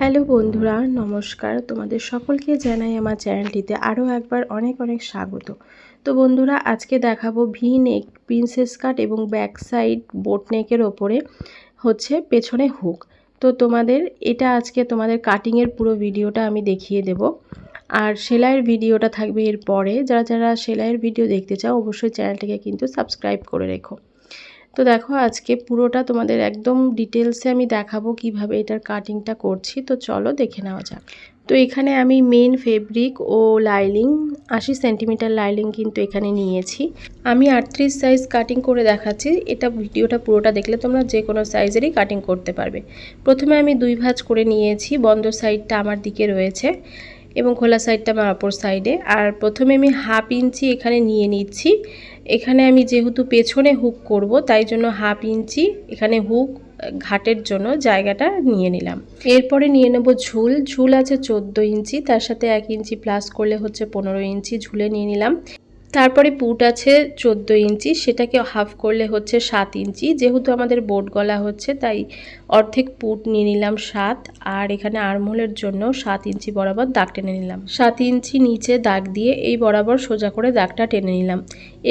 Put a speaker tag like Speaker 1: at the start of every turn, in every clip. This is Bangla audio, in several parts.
Speaker 1: হ্যালো বন্ধুরা, নমস্কার। তোমাদের সকলকে জানাই আমার চ্যানেলটিতে আরও একবার অনেক অনেক স্বাগত। তো বন্ধুরা, আজকে দেখাবো ভি নেক প্রিন্সেস কাট এবং ব্যাক সাইড বোট নেকের ওপরে হচ্ছে পেছনে হুক তো তোমাদের, এটা আজকে তোমাদের কাটিংয়ের পুরো ভিডিওটা আমি দেখিয়ে দেব। আর সেলাইয়ের ভিডিওটা থাকবে এর পরে যারা যারা সেলাইয়ের ভিডিও দেখতে চাও, অবশ্যই চ্যানেলটিকে কিন্তু সাবস্ক্রাইব করে রেখো। তো দেখো আজকে পুরোটা তোমাদের একদম ডিটেলসে আমি দেখাবো কীভাবে এটার কাটিংটা করছি। তো চলো দেখে নেওয়া যাক। তো এখানে আমি মেন ফেব্রিক ও লাইলিং আশি সেন্টিমিটার লাইলিং কিন্তু এখানে নিয়েছি। আমি আটত্রিশ সাইজ কাটিং করে দেখাচ্ছি। এটা ভিডিওটা পুরোটা দেখলে তোমরা যে কোনো সাইজেরই কাটিং করতে পারবে। প্রথমে আমি দুই ভাঁজ করে নিয়েছি, বন্ধ সাইডটা আমার দিকে রয়েছে। এবং খোলা সাইডটা আমার অপর সাইডে আর প্রথমে আমি হাফ ইঞ্চি এখানে নিয়ে নিচ্ছি। এখানে আমি যেহেতু পেছনে হুক করব, তাই জন্য হাফ ইঞ্চি এখানে হুক ঘাটের জন্য জায়গাটা নিয়ে নিলাম। এরপরে নিয়ে নেব ঝুল। ঝুল আছে চোদ্দ ইঞ্চি, তার সাথে এক ইঞ্চি প্লাস করলে হচ্ছে পনেরো ইঞ্চি ঝুলে নিয়ে নিলাম। তারপরে পুট আছে চোদ্দ ইঞ্চি, সেটাকে হাফ করলে হচ্ছে সাত ইঞ্চি। যেহেতু আমাদের বোট গলা হচ্ছে, তাই অর্ধেক পুট নিয়ে নিলাম সাত, আর এখানে আরমোলের জন্য সাত ইঞ্চি বরাবর দাগ টেনে নিলাম। সাত ইঞ্চি নিচে দাগ দিয়ে এই বরাবর সোজা করে দাগটা টেনে নিলাম।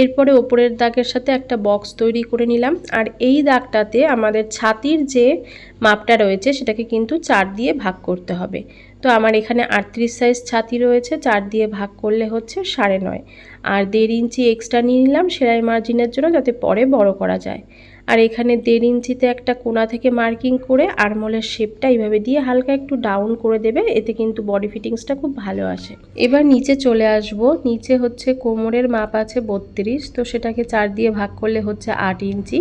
Speaker 1: এরপরে ওপরের দাগের সাথে একটা বক্স তৈরি করে নিলাম, আর এই দাগটাতে আমাদের ছাতির যে মাপটা রয়েছে, সেটাকে কিন্তু চার দিয়ে ভাগ করতে হবে। তো আমার এখানে আটত্রিশ সাইজ ছাতি রয়েছে, চার দিয়ে ভাগ করলে হচ্ছে সাড়ে নয়। আর দেড় ইঞ্চি এক্সট্রা নিয়ে নিলাম সেলাই মার্জিনের জন্য যাতে পরে বড় করা যায়। আর এখানে দেড় ইঞ্চিতে একটা কোনা থেকে মার্কিং করে আরমোলের শেপটা এইভাবে দিয়ে হালকা একটু ডাউন করে দেবে, এতে কিন্তু বডি ফিটিংসটা খুব ভালো আসে। এবার নিচে চলে আসব, নিচে হচ্ছে কোমরের মাপ আছে বত্রিশ, তো সেটাকে চার দিয়ে ভাগ করলে হচ্ছে আট ইঞ্চি।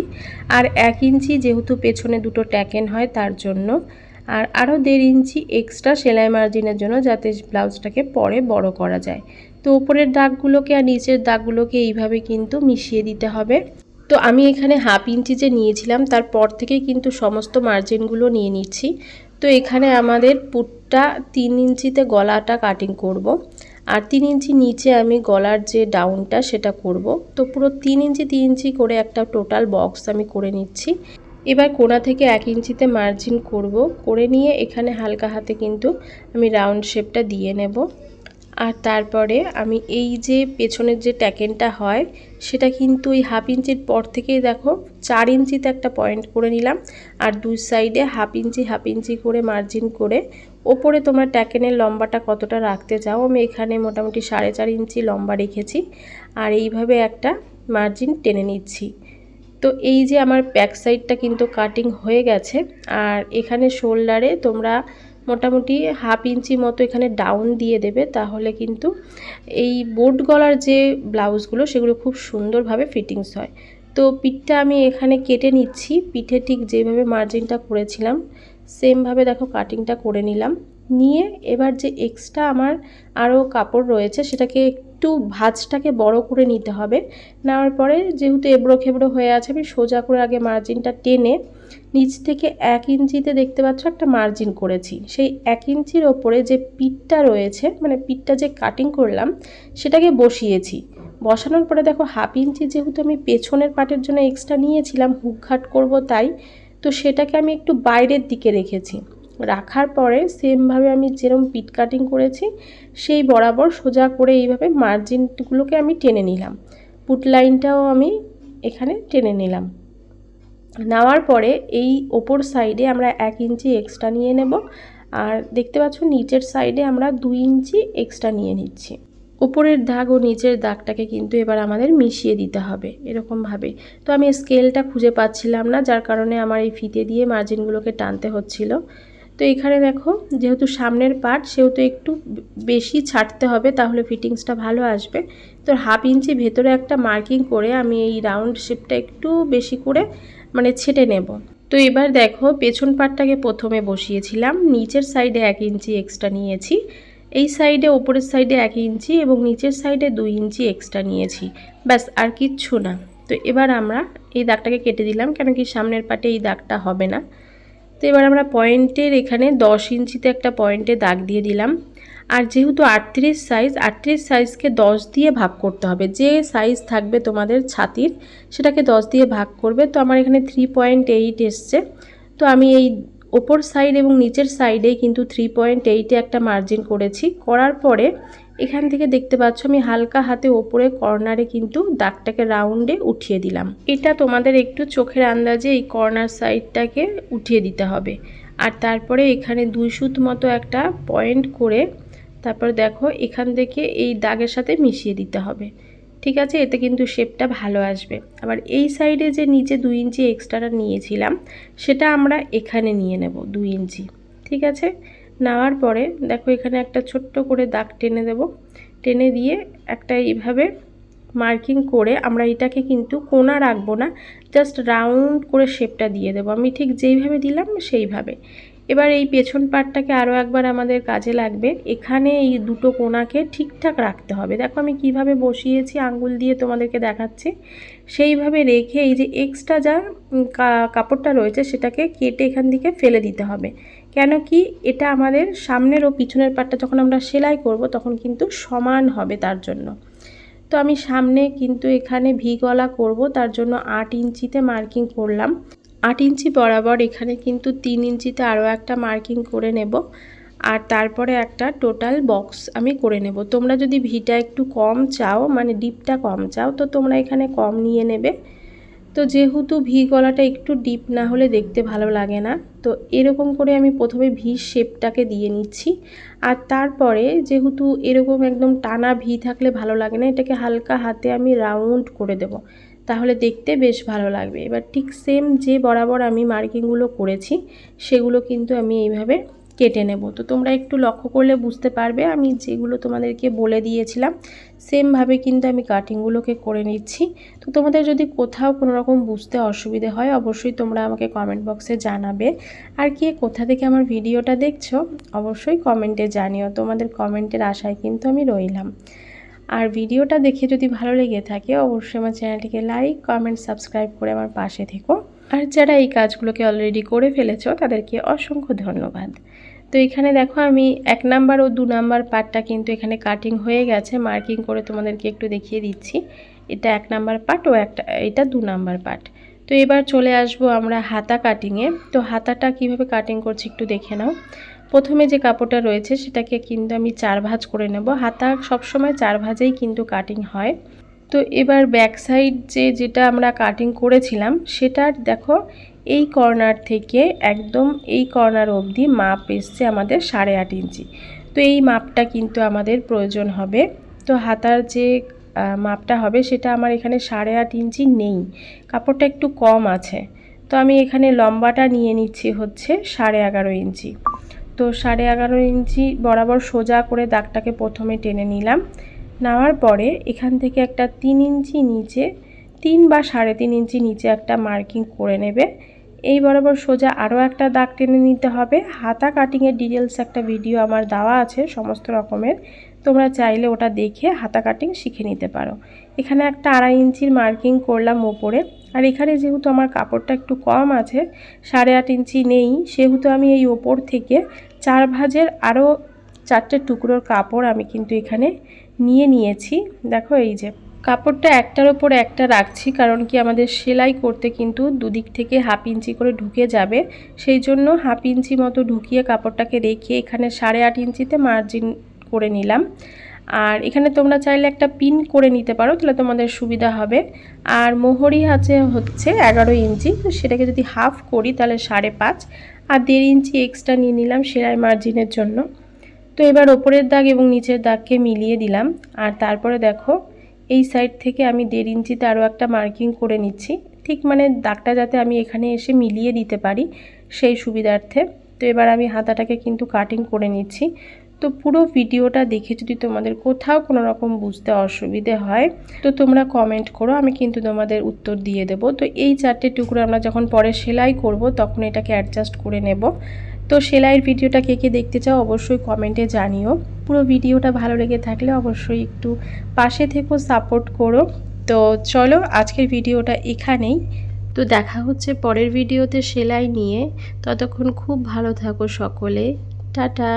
Speaker 1: আর এক ইঞ্চি যেহেতু পেছনে দুটো ট্যাকেন হয় তার জন্য আর আরও দেড় ইঞ্চি এক্সট্রা সেলাই মার্জিনের জন্য যাতে ব্লাউজটাকে পরে বড় করা যায়। তো উপরের দাগগুলোকে আর নিচের দাগগুলোকে এইভাবে কিন্তু মিশিয়ে দিতে হবে। তো আমি এখানে হাফ ইঞ্চি যে নিয়েছিলাম, তারপর থেকেই কিন্তু সমস্ত মার্জিনগুলো নিয়ে নিচ্ছি। তো এখানে আমাদের পুটটা তিন ইঞ্চিতে গলাটা কাটিং করব। আর তিন ইঞ্চি নিচে আমি গলার যে ডাউনটা সেটা করব। তো পুরো তিন ইঞ্চি তিন ইঞ্চি করে একটা টোটাল বক্স আমি করে নিচ্ছি। এবার কোনা থেকে এক ইঞ্চিতে মার্জিন করব। করে নিয়ে এখানে হালকা হাতে কিন্তু আমি রাউন্ড শেপটা দিয়ে নেব। আর তারপরে আমি এই যে পেছনের যে ট্যাকেনটা হয়, সেটা কিন্তু ওই হাফ ইঞ্চির পর থেকেই দেখো, চার ইঞ্চিতে একটা পয়েন্ট করে নিলাম। আর দুই সাইডে হাফ ইঞ্চি হাফ ইঞ্চি করে মার্জিন করে ওপরে তোমার ট্যাকেনের লম্বাটা কতটা রাখতে চাও, আমি এখানে মোটামুটি সাড়ে চার ইঞ্চি লম্বা রেখেছি। আর এইভাবে একটা মার্জিন টেনে নিচ্ছি। তো এই যে আমার ব্যাক সাইডটা কিন্তু কাটিং হয়ে গেছে, আর এখানে শোল্ডারে তোমরা মোটামুটি হাফ ইঞ্চি মতো এখানে ডাউন দিয়ে দেবে, তাহলে কিন্তু এই বোট গলার যে ব্লাউজগুলো সেগুলো খুব সুন্দরভাবে ফিটিংস হয়। তো পিঠটা আমি এখানে কেটে নিচ্ছি, পিঠে ঠিক যেভাবে মার্জিনটা করেছিলাম সেমভাবে দেখো কাটিংটা করে নিলাম। নিয়ে এবার যে এক্সট্রা আমার আরও কাপড় রয়েছে সেটাকে একটু ভাজটাকে বড় করে নিতে হবে। নেওয়ার পরে যেহেতু এবড়ো খেবড়ো হয়ে আছে, আমি সোজা করে আগে মার্জিনটা টেনে নিচ থেকে এক ইঞ্চিতে দেখতে পাচ্ছ একটা মার্জিন করেছি। সেই এক ইঞ্চির ওপরে যে পিঠটা রয়েছে মানে পিঠটা যে কাটিং করলাম, সেটাকে বসিয়েছি। বসানোর পরে দেখো হাফ ইঞ্চি যেহেতু আমি পেছনের পাটের জন্য এক্সট্রা নিয়েছিলাম হুকঘাট করব তাই, তো সেটাকে আমি একটু বাইরের দিকে রেখেছি। রাখার পরে সেমভাবে আমি যেরকম পিট কাটিং করেছি, সেই বরাবর সোজা করে এইভাবে মার্জিনগুলোকে আমি টেনে নিলাম। পুট লাইনটাও আমি এখানে টেনে নিলাম। নেওয়ার পরে এই ওপর সাইডে আমরা এক ইঞ্চি এক্সট্রা নিয়ে নেব আর দেখতে পাচ্ছ নিচের সাইডে আমরা দুই ইঞ্চি এক্সট্রা নিয়ে নিচ্ছি। উপরের দাগ ও নিচের দাগটাকে কিন্তু এবার আমাদের মিশিয়ে দিতে হবে এরকমভাবে। তো আমি স্কেলটা খুঁজে পাচ্ছিলাম না, যার কারণে আমার এই ফিতে দিয়ে মার্জিনগুলোকে টানতে হচ্ছিল। তো এখানে দেখো, যেহেতু সামনের পার্ট সেহেতু একটু বেশি ছাড়তে হবে, তাহলে ফিটিংসটা ভালো আসবে। তো হাফ ইঞ্চি ভেতরে একটা মার্কিং করে আমি এই রাউন্ড শেপটা একটু বেশি করে মানে ছেটে নেব। তো এবার দেখো, পেছন পাটটাকে প্রথমে বসিয়েছিলাম, নিচের সাইডে এক ইঞ্চি এক্সট্রা নিয়েছি, এই সাইডে ওপরের সাইডে এক ইঞ্চি এবং নিচের সাইডে দুই ইঞ্চি এক্সট্রা নিয়েছি। ব্যাস, আর কিচ্ছু না। তো এবার আমরা এই দাগটাকে কেটে দিলাম, কেন কি সামনের পাটে এই দাগটা হবে না। তো এবার আমরা পয়েন্টের এখানে দশ ইঞ্চিতে একটা পয়েন্টে দাগ দিয়ে দিলাম। আর যেহেতু আটত্রিশ সাইজ আটত্রিশ সাইজকে দশ দিয়ে ভাগ করতে হবে। যে সাইজ থাকবে তোমাদের ছাতির, সেটাকে দশ দিয়ে ভাগ করবে। তো আমার এখানে থ্রি পয়েন্ট এইট এসছে। তো আমি এই ওপর সাইড এবং নিচের সাইডে কিন্তু থ্রি পয়েন্ট এইটে একটা মার্জিন করেছি। করার পরে এখান থেকে দেখতে পাচ্ছ আমি হালকা হাতে ওপরে কর্নারে কিন্তু দাগটাকে রাউন্ডে উঠিয়ে দিলাম। এটা তোমাদের একটু চোখের আন্দাজে এই কর্নার সাইডটাকে উঠিয়ে দিতে হবে। আর তারপরে এখানে দুই সুত মতো একটা পয়েন্ট করে তারপর দেখো এখান থেকে এই দাগের সাথে মিশিয়ে দিতে হবে। ঠিক আছে? এতে কিন্তু শেপটা ভালো আসবে। আবার এই সাইডে যে নিচে দুই ইঞ্চি এক্সট্রাটা নিয়েছিলাম, সেটা আমরা এখানে নিয়ে নেব দুই ইঞ্চি। ঠিক আছে? নেওয়ার পরে দেখো এখানে একটা ছোট্ট করে দাগ টেনে দেব। টেনে দিয়ে একটা এইভাবে মার্কিং করে আমরা এটাকে কিন্তু কোনা রাখব না জাস্ট রাউন্ড করে শেপটা দিয়ে দেবো। আমি ঠিক যেইভাবে দিলাম, সেইভাবে। এবার এই পেছন পাটটাকে আরও একবার আমাদের কাজে লাগবে। এখানে এই দুটো কোনাকে ঠিকঠাক রাখতে হবে। দেখো আমি কীভাবে বসিয়েছি আঙ্গুল দিয়ে তোমাদেরকে দেখাচ্ছি। সেইভাবে রেখে এই যে এক্সট্রা যা কাপড়টা রয়েছে সেটাকে কেটে এখান থেকে ফেলে দিতে হবে। কেন কি এটা আমাদের সামনের ও পিছনের পাটটা যখন আমরা সেলাই করব তখন কিন্তু সমান হবে তার জন্য। তো আমি সামনে কিন্তু এখানে ভি গলা করব, তার জন্য আট ইঞ্চিতে মার্কিং করলাম। আট ইঞ্চি বরাবর এখানে কিন্তু তিন ইঞ্চিতে আরও একটা মার্কিং করে নেব। আর তারপরে একটা টোটাল বক্স আমি করে নেব। তোমরা যদি ভিটা একটু কম চাও মানে ডিপটা কম চাও, তো তোমরা এখানে কম নিয়ে নেবে। তো যেহেতু ভি গলাটা একটু ডিপ না হলে দেখতে ভালো লাগে না, তো এরকম করে আমি প্রথমে ভি শেপটাকে দিয়ে নিচ্ছি। আর তারপরে যেহেতু এরকম একদম টানা ভি থাকলে ভালো লাগে না, এটাকে হালকা হাতে আমি রাউন্ড করে দেব। তাহলে দেখতে বেশ ভালো লাগবে। এবার ঠিক সেম যে বরাবর আমি মার্কিংগুলো করেছি, সেগুলো কিন্তু আমি এইভাবে কেটে নেব। তো তোমরা একটু লক্ষ্য করলে বুঝতে পারবে, আমি যেগুলো তোমাদেরকে বলে দিয়েছিলাম সেমভাবে কিন্তু আমি কাটিংগুলোকে করে নিচ্ছি। তো তোমাদের যদি কোথাও কোনো রকম বুঝতে অসুবিধে হয়, অবশ্যই তোমরা আমাকে কমেন্ট বক্সে জানাবে। আর কে কোথা থেকে আমার ভিডিওটা দেখছ, অবশ্যই কমেন্টে জানিও। তোমাদের কমেন্টের আশায় কিন্তু আমি রইলাম। আর ভিডিওটা দেখে যদি ভালো লেগে থাকে, অবশ্যই আমার চ্যানেলটিকে লাইক কমেন্ট সাবস্ক্রাইব করে আমার পাশে থেকো। আর যারা এই কাজগুলোকে অলরেডি করে ফেলেছো, তাদেরকে অসংখ্য ধন্যবাদ। তো এখানে দেখো আমি এক নাম্বার ও দু নাম্বার পার্টটা কিন্তু এখানে কাটিং হয়ে গেছে। মার্কিং করে তোমাদেরকে একটু দেখিয়ে দিচ্ছি। এটা এক নাম্বার পার্ট ও একটা, এটা দু নাম্বার পার্ট তো এবার চলে আসব আমরা হাতা কাটিংয়ে তো হাতাটা কীভাবে কাটিং করছি একটু দেখে নাও। প্রথমে যে কাপড়টা রয়েছে সেটাকে কিন্তু আমি চার ভাজ করে নেব। হাতা সবসময় চার ভাজেই কিন্তু কাটিং হয়। তো এবার ব্যাক সাইড যে যেটা আমরা কাটিং করেছিলাম সেটার দেখো এই কর্নার থেকে একদম এই কর্নার অবধি মাপ এসছে আমাদের সাড়ে আট ইঞ্চি। তো এই মাপটা কিন্তু আমাদের প্রয়োজন হবে। তো হাতার যে মাপটা হবে সেটা আমার এখানে সাড়ে আট ইঞ্চি নেই। কাপড়টা একটু কম আছে। তো আমি এখানে লম্বাটা নিয়ে নিচ্ছি হচ্ছে সাড়ে এগারো ইঞ্চি। তো সাড়ে এগারো ইঞ্চি বরাবর সোজা করে দাগটাকে প্রথমে টেনে নিলাম। নেওয়ার পরে এখান থেকে একটা তিন ইঞ্চি নিচে, তিন বা সাড়ে তিন ইঞ্চি নিচে একটা মার্কিং করে নেবে। এই বরাবর সোজা আরও একটা দাগ টেনে নিতে হবে। হাতা কাটিংয়ের ডিটেলস একটা ভিডিও আমার দেওয়া আছে সমস্ত রকমের। তোমরা চাইলে ওটা দেখে হাতা কাটিং শিখে নিতে পারো। এখানে একটা আড়াই ইঞ্চির মার্কিং করলাম ওপরে। আর এখানে যেহেতু আমার কাপড়টা একটু কম আছে, সাড়ে আট ইঞ্চি নেই, সেহেতু আমি এই ওপর থেকে চার ভাজের আরও চারটে টুকরোর কাপড় আমি কিন্তু এখানে নিয়ে নিয়েছি। দেখো এই যে, কাপড়টা একটার ওপর একটা রাখছি কারণ কি আমাদের সেলাই করতে কিন্তু দুদিক থেকে হাফ ইঞ্চি করে ঢুকে যাবে। সেই জন্য হাফ ইঞ্চি মতো ঢুকিয়ে কাপড়টাকে রেখে এখানে সাড়ে আট ইঞ্চিতে মার্জিন করে নিলাম। আর এখানে তোমরা চাইলে একটা পিন করে নিতে পারো, তাহলে তোমাদের সুবিধা হবে। আর মোহরি আছে হচ্ছে এগারো ইঞ্চি, তো সেটাকে যদি হাফ করি তাহলে সাড়ে পাঁচ। আর দেড় ইঞ্চি এক্সট্রা নিয়ে নিলাম সেলাই মার্জিনের জন্য। তো এবার ওপরের দাগ এবং নিচের দাগকে মিলিয়ে দিলাম। আর তারপরে দেখো, এই সাইড থেকে আমি দেড় ইঞ্চিতে আরও একটা মার্কিং করে নিচ্ছি। ঠিক মানে দাগটা যাতে আমি এখানে এসে মিলিয়ে দিতে পারি সেই সুবিধার্থে। তো এবার আমি হাতাটাকে কিন্তু কাটিং করে নিচ্ছি। তো পুরো ভিডিওটা দেখে যদি তোমাদের কোথাও কোনো রকম বুঝতে অসুবিধে হয়, তো তোমরা কমেন্ট করো, আমি কিন্তু তোমাদের উত্তর দিয়ে দেব। তো এই চারটে টুকরো আমরা যখন পরে সেলাই করব, তখন এটাকে অ্যাডজাস্ট করে নেব। তো সেলাইয়ের ভিডিওটা কে কে দেখতে চাও অবশ্যই কমেন্টে জানিও। পুরো ভিডিওটা ভালো লেগে থাকলে অবশ্যই একটু পাশে থেকেও সাপোর্ট করো। তো চলো আজকের ভিডিওটা এখানেই। তো দেখা হচ্ছে পরের ভিডিওতে সেলাই নিয়ে। ততক্ষণ খুব ভালো থাকো সকলে। টাটা!